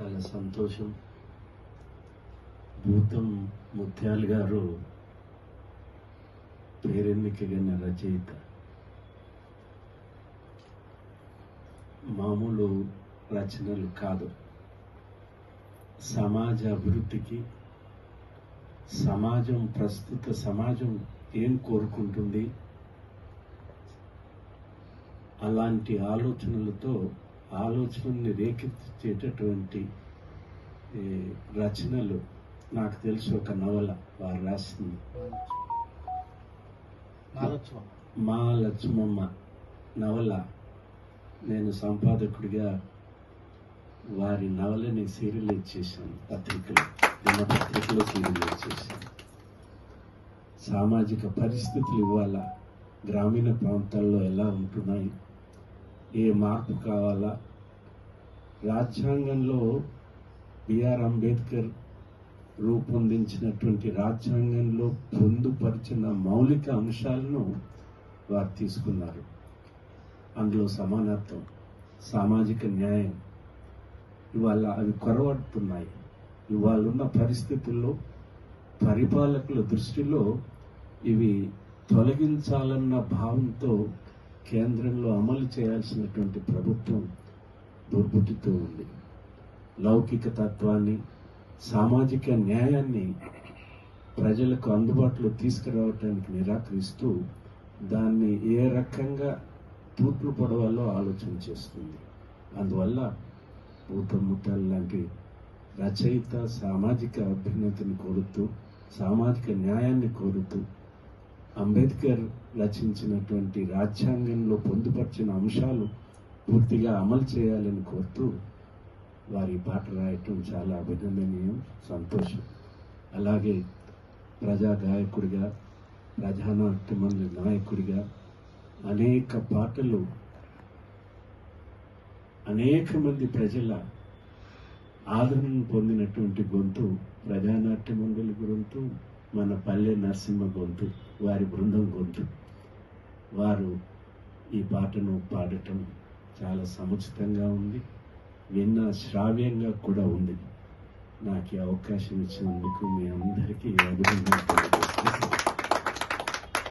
చాలా సంతోషం. భూతం ముత్యాలు గారు పేరెన్నికగిన రచయిత. మామూలు రచనలు కాదు. సమాజ అభివృద్ధికి సమాజం ప్రస్తుత సమాజం ఏం కోరుకుంటుంది? అలాంటి ఆలోచనలతో ఆలోచనల్ని రేకెత్తించేటటువంటి ఏ, రచనలు నాకు తెలుసు ఒక నవల వారు రాసింది. మా లక్ష్మమ్మ నవల. నేను సంపాదకుడిగా వారి నవలని సీరియలైజ్ చేశాను పత్రికలో దినపత్రికలో సీరియలైజ్ చేశాను. సామాజిక పరిస్థితులు ఇవాళ గ్రామీణ ప్రాంతాల్లో ఎలా ఉంటున్నాయి? ఏ మార్పు కావాలా? రాజ్యాంగంలో బిఆర్ అంబేద్కర్ రూపొందించినటువంటి రాజ్యాంగంలో పొందుపరిచిన మౌలిక అంశాలను వారు తీసుకున్నారు. అందులో సమానత్వం సామాజిక న్యాయం ఇవాళ అవి కొరవడుతున్నాయి. ఇవాళ ఉన్న పరిస్థితుల్లో పరిపాలకుల దృష్టిలో ఇవి తొలగించాలన్న భావంతో కేంద్రంలో అమలు చేయాల్సినటువంటి ప్రభుత్వం దుర్బుద్ధితో ఉంది. లౌకిక తత్వాన్ని సామాజిక న్యాయాన్ని ప్రజలకు అందుబాటులో తీసుకురావటానికి నిరాకరిస్తూ దాన్ని ఏ రకంగా తూట్లు పడవాలో ఆలోచన చేస్తుంది. అందువల్ల ఊతముట్టాలు లాంటి రచయిత సామాజిక అభ్యున్నతిని కోరుతూ సామాజిక న్యాయాన్ని కోరుతూ అంబేద్కర్ రచించినటువంటి రాజ్యాంగంలో పొందుపరిచిన అంశాలు పూర్తిగా అమలు చేయాలని కోరుతూ వారి పాట రాయటం చాలా అభినందనీయం సంతోషం. అలాగే ప్రజా గాయకుడిగా ప్రజానాట్యమంది నాయకుడిగా అనేక పాటలు అనేక మంది ప్రజల ఆదరణ పొందినటువంటి గొంతు ప్రధాన మండలి గొంతు మన పల్లె నరసింహ గొంతు వారి బృందం గొంతు. వారు ఈ పాటను పాడటం చాలా సముచితంగా ఉంది. విన్న శ్రావ్యంగా కూడా ఉంది. నాకు ఈ అవకాశం ఇచ్చినందుకు మీ అందరికీ అభినందన